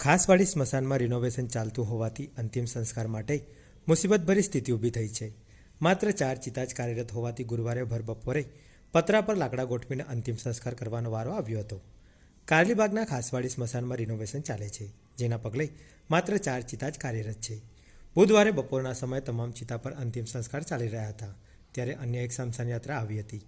Khaswadi સ્મશાનમાં renovation ચાલતું હોવાથી અંતિમ સંસ્કાર માટે મુસીબતભરી સ્થિતિ ઊભી થઈ છે. માત્ર ચાર ચિતા જ કાર્યરત હોવાથી ગુરુવારે ભર બપોરે પતરા પર લાકડા ગોઠવીને અંતિમ સંસ્કાર કરવાનો વારો આવ્યો હતો. કારલીબાગના ખાસવાડી સ્મશાનમાં રિનોવેશન ચાલે છે, જેના પગલે માત્ર ચાર ચિતા જ કાર્યરત છે. બુધવારે બપોરના સમયે તમામ ચિતા પર અંતિમ સંસ્કાર ચાલી રહ્યા હતા, ત્યારે અન્ય એક સ્મશાન યાત્રા આવી હતી.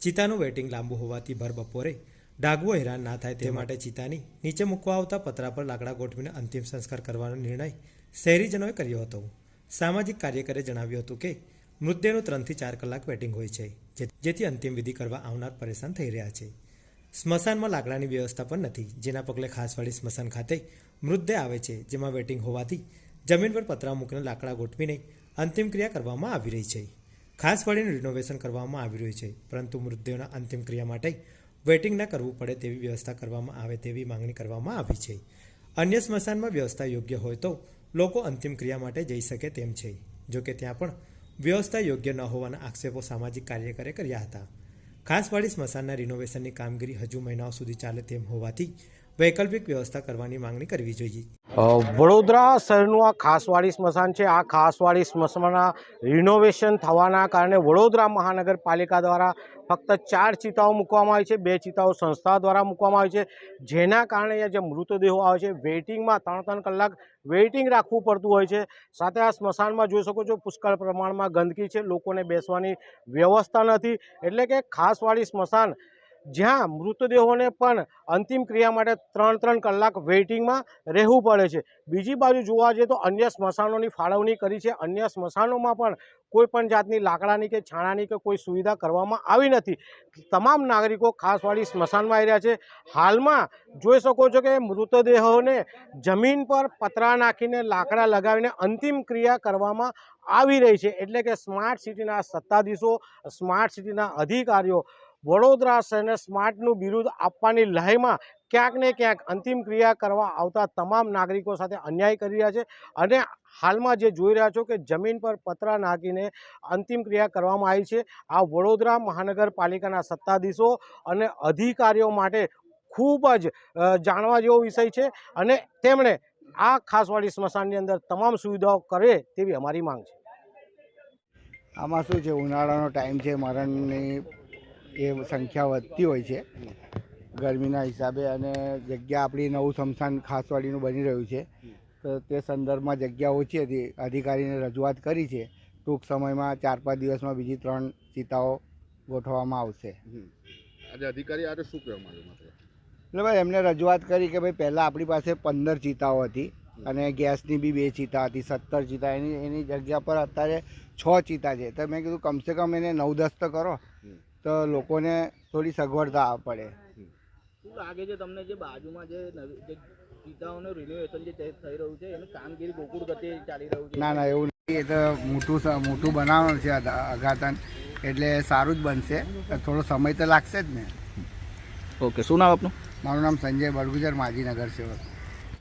ચિતાનું વેટિંગ લાંબુ હોવાથી ભર બપોરે ડાગવો હેરાન ના થાય તે માટે ચિતાની નીચે મૂકવા આવતા પતરા પર લાકડા ગોઠવીને અંતિમ સંસ્કાર કરવાનો નિર્ણય શહેરીજનોએ કર્યો હતો. સામાજિક કાર્યકરે જણાવ્યું હતું કે મૃતદેહનું ત્રણથી ચાર કલાક વેટિંગ હોય છે જે- જેથી અંતિમ વિધિ કરવા આવનાર પરેશાન થઈ રહ્યા છે. સ્મશાનમાં લાકડાની વ્યવસ્થા પણ નથી જેના પગલે ખાસવાડી સ્મશાન ખાતે મૃતદેહ આવે છે જેમાં વેટિંગ હોવાથી જમીન પર પતરા મૂકીને લાકડા ગોઠવીને અંતિમ ક્રિયા કરવામાં આવી રહી છે. ખાસ વાડીનું રિનોવેશન કરવામાં આવી રહ્યું છે પરંતુ મૃતદેહોના અંતિમ ક્રિયા માટે વેટિંગ ન કરવું પડે તેવી વ્યવસ્થા કરવામાં આવે તેવી માંગણી કરવામાં આવી છે. અન્ય સ્મશાનમાં વ્યવસ્થા યોગ્ય હોય તો લોકો અંતિમ ક્રિયા માટે જઈ શકે તેમ છે. જોકે ત્યાં પણ વ્યવસ્થા યોગ્ય ન હોવાના આક્ષેપો સામાજિક કાર્યકરે કર્યા હતા. ખાસવાળી સ્મશાનના રિનોવેશનની કામગીરી હજુ મહિનાઓ સુધી ચાલે તેમ હોવાથી વૈકલ્પિક વ્યવસ્થા કરવાની માંગણી કરવી જોઈએ. વડોદરા શહેરનું આ ખાસવાડી સ્મશાન છે. આ ખાસવાડી સ્મશાનના રિનોવેશન થવાના કારણે વડોદરા મહાનગરપાલિકા દ્વારા ફક્ત ચાર ચિતાઓ મૂકવામાં આવી છે. બે ચિતાઓ સંસ્થા દ્વારા મૂકવામાં આવી છે. જેના કારણે જે મૃતદેહો આવે છે વેઇટિંગમાં ત્રણ ત્રણ કલાક વેઇટિંગ રાખવું પડતું હોય છે. સાથે આ સ્મશાનમાં જોઈ શકો છો, પુષ્કળ પ્રમાણમાં ગંદકી છે. લોકોને બેસવાની વ્યવસ્થા નથી. એટલે કે ખાસવાડી સ્મશાન જ્યાં મૃતદેહોને પણ અંતિમ ક્રિયા માટે ત્રણ ત્રણ કલાક વેઇટિંગમાં રહેવું પડે છે. બીજી બાજુ જોવા જઈએ તો અન્ય સ્મશાનોની ફાળવણી કરી છે. અન્ય સ્મશાનોમાં પણ કોઈ પણ જાતની લાકડાની કે છાણાની કે કોઈ સુવિધા કરવામાં આવી નથી. તમામ નાગરિકો ખાસવાળી સ્મશાનમાં આવી રહ્યા છે. હાલમાં જોઈ શકો છો કે મૃતદેહોને જમીન પર પતરા નાખીને લાકડા લગાવીને અંતિમ ક્રિયા કરવામાં આવી રહી છે. એટલે કે સ્માર્ટ સિટીના સત્તાધીશો, સ્માર્ટ સિટીના અધિકારીઓ વડોદરા શહેરને સ્માર્ટનું બિરુદ આપવાની લહેમાં ક્યાંક ને ક્યાંક અંતિમ ક્રિયા કરવા આવતા તમામ નાગરિકો સાથે અન્યાય કરી રહ્યા છે અને હાલમાં જે જોઈ રહ્યા છો કે જમીન પર પતરા નાખીને અંતિમ ક્રિયા કરવામાં આવી છે. આ વડોદરા મહાનગરપાલિકાના સત્તાધીશો અને અધિકારીઓ માટે ખૂબ જ જાણવા જેવો વિષય છે અને તેમણે આ ખાસવાડી સ્મશાનની અંદર તમામ સુવિધાઓ કરે તેવી અમારી માંગ છે. આમાં શું છે? ઉનાળાનો ટાઈમ છે, મરણની એ સંખ્યા વધતી હોય છે. ગરમીના હિસાબે અને જગ્યા આપણી નવું સ્મશાન ખાસવાડીનું બની રહ્યું છે. તો તે સંદર્ભમાં જગ્યા ઓછી હતી. અધિકારીને રજૂઆત કરી છે. ટૂંક સમયમાં ચાર પાંચ દિવસમાં બીજી ત્રણ ચિતાઓ ગોઠવવામાં આવશે. આજે અધિકારી આરે શું કહેવા માંગે માત્ર? એટલે ભાઈ એમને રજૂઆત કરી કે ભાઈ પહેલાં આપણી પાસે પંદર ચિતાઓ હતી અને ગેસની બી બે ચિતા હતી સત્તર ચિતા એની એની જગ્યા પર અત્યારે છ ચિતા છે. તો મેં કીધું કમસે કમ એને નવ દસ તો કરો તો લોકોને થોડી સગવડતા પડે. શું લાગે છે તમને જે બાજુમાં જે નવી જે ચિતાઓનું જે થઈ થઈ રહ્યું છે એનું કામગીરી ગોકુળ ગતિએ ચાલી રહ્યું છે? ના ના એવું એ તો મોટું મોટું બનાવવાનું છે અઘાતન એટલે સારું જ બનશે. થોડો સમય તો લાગશે જ ને. ઓકે શું નામ આપનું? મારું નામ સંજય બળગુજર માજીનગર સેવક.